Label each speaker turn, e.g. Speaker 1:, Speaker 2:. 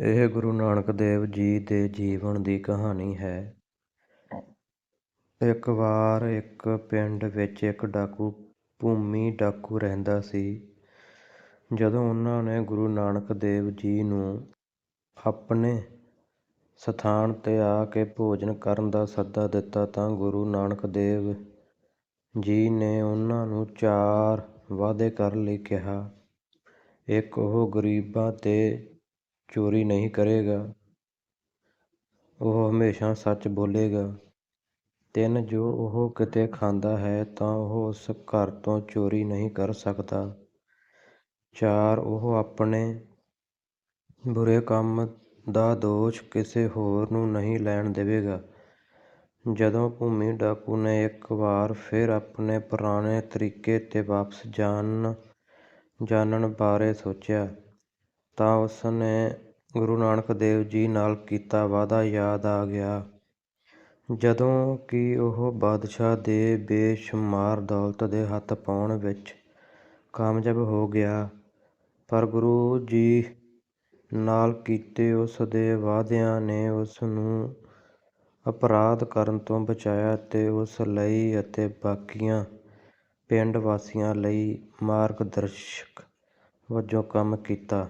Speaker 1: ਇਹ ਗੁਰੂ ਨਾਨਕ ਦੇਵ ਜੀ ਦੇ ਜੀਵਨ ਦੀ ਕਹਾਣੀ ਹੈ। ਇੱਕ ਵਾਰ ਇੱਕ ਪਿੰਡ ਵਿੱਚ ਇੱਕ ਡਾਕੂ, ਭੂਮੀ ਡਾਕੂ ਰਹਿੰਦਾ ਸੀ। ਜਦੋਂ ਉਹਨਾਂ ਨੇ ਗੁਰੂ ਨਾਨਕ ਦੇਵ ਜੀ ਨੂੰ ਆਪਣੇ ਸਥਾਨ ਤੇ ਆ ਕੇ ਭੋਜਨ ਕਰਨ ਦਾ ਸੱਦਾ ਦਿੱਤਾ ਤਾਂ ਗੁਰੂ ਨਾਨਕ ਦੇਵ ਜੀ ਨੇ ਉਹਨਾਂ ਨੂੰ ਚਾਰ ਵਾਅਦੇ ਕਰਨ ਲਈ ਕਿਹਾ। ਇੱਕ ਉਹ ਗ਼ਰੀਬਾਂ ਤੋਂ ਚੋਰੀ ਨਹੀਂ ਕਰੇਗਾ। ਉਹ ਹਮੇਸ਼ਾ ਸੱਚ ਬੋਲੇਗਾ। ਤਿੰਨ, ਜੋ ਉਹ ਕਿਤੇ ਖਾਂਦਾ ਹੈ ਤਾਂ ਉਹ ਉਸ ਘਰ ਤੋਂ ਚੋਰੀ ਨਹੀਂ ਕਰ ਸਕਦਾ। ਚਾਰ, ਉਹ ਆਪਣੇ ਬੁਰੇ ਕੰਮ ਦਾ ਦੋਸ਼ ਕਿਸੇ ਹੋਰ ਨੂੰ ਨਹੀਂ ਲੈਣ ਦੇਵੇਗਾ। ਜਦੋਂ ਭੂਮੀ ਡਾਕੂ ਨੇ ਇੱਕ ਵਾਰ ਫਿਰ ਆਪਣੇ ਪੁਰਾਣੇ ਤਰੀਕੇ ਤੇ ਵਾਪਸ ਜਾਣ, ਜਾਣਨ ਬਾਰੇ ਸੋਚਿਆ ਤਾਂ ਉਸ ਨੂੰ ਗੁਰੂ ਨਾਨਕ ਦੇਵ ਜੀ ਨਾਲ ਕੀਤਾ ਵਾਅਦਾ, ਯਾਦ ਆ ਗਿਆ। ਜਦੋਂ ਕਿ ਉਹ ਬਾਦਸ਼ਾਹ ਦੇ ਬੇਸ਼ੁਮਾਰ ਦੌਲਤ ਦੇ ਹੱਥ ਪਾਉਣ ਵਿੱਚ ਕਾਮਯਾਬ ਹੋ ਗਿਆ, ਪਰ ਗੁਰੂ ਜੀ ਨਾਲ ਕੀਤੇ ਉਸ ਦੇ ਵਾਅਦਿਆਂ ਨੇ ਉਸ ਨੂੰ ਅਪਰਾਧ ਕਰਨ ਤੋਂ ਬਚਾਇਆ ਤੇ ਉਸ ਲਈ ਅਤੇ ਬਾਕੀਆਂ ਪਿੰਡ ਵਾਸੀਆਂ ਲਈ ਮਾਰਗਦਰਸ਼ਕ ਵਜੋਂ ਕੰਮ ਕੀਤਾ।